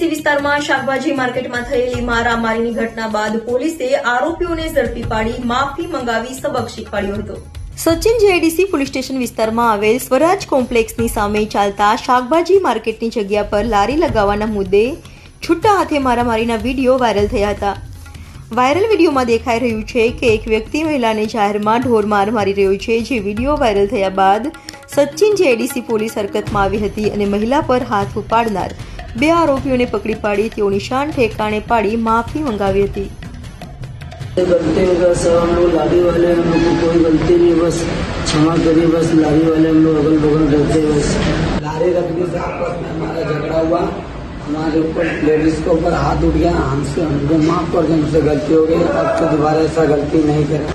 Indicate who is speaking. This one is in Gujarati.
Speaker 1: વિસ્તારમાં શાકભાજી માર્કેટમાં થયેલી મારામારીની ઘટના બાદ પોલીસે આરોપીઓને ઝડપી પાડી માફી મંગાવી સબક શીખવાડ્યો હતો. સચિન જેડીસી પોલીસ સ્ટેશન વિસ્તારમાં આવેલ સ્વરાજ કોમ્પ્લેક્સની સામે ચાલતા શાકભાજી માર્કેટની જગ્યા પર લારી લગાવવાના મુદ્દે છૂટા હાથે મારામારીના વીડિયો વાયરલ થયા હતા. વાયરલ વિડીયોમાં દેખાઈ રહ્યું છે કે એક વ્યક્તિ મહિલાને જાહેરમાં ઢોરમાર મારી રહ્યો છે, જે વીડિયો વાયરલ થયા બાદ સચિન જેડીસી પોલીસ હરકતમાં આવી હતી અને મહિલા પર હાથ ઉપાડનાર બે આરોપીઓને પકડી પાડી તેઓ નિશાન ઠેકાણે પાડી માફી મંગાવી હતી
Speaker 2: गलती होगा सब हम लोग लारी वाले हम लोग को कोई गलती नहीं बस क्षमा करिए बस लारी वाले हम लोग अगल बगल रहते हैं बस लारी रखने से आपस में हमारा झगड़ा हुआ हमारे ऊपर लेडीज के ऊपर हाथ उठ गया हमसे हमको माफ कर दो हमसे गलती हो गई अब तो दोबारा ऐसा गलती नहीं करें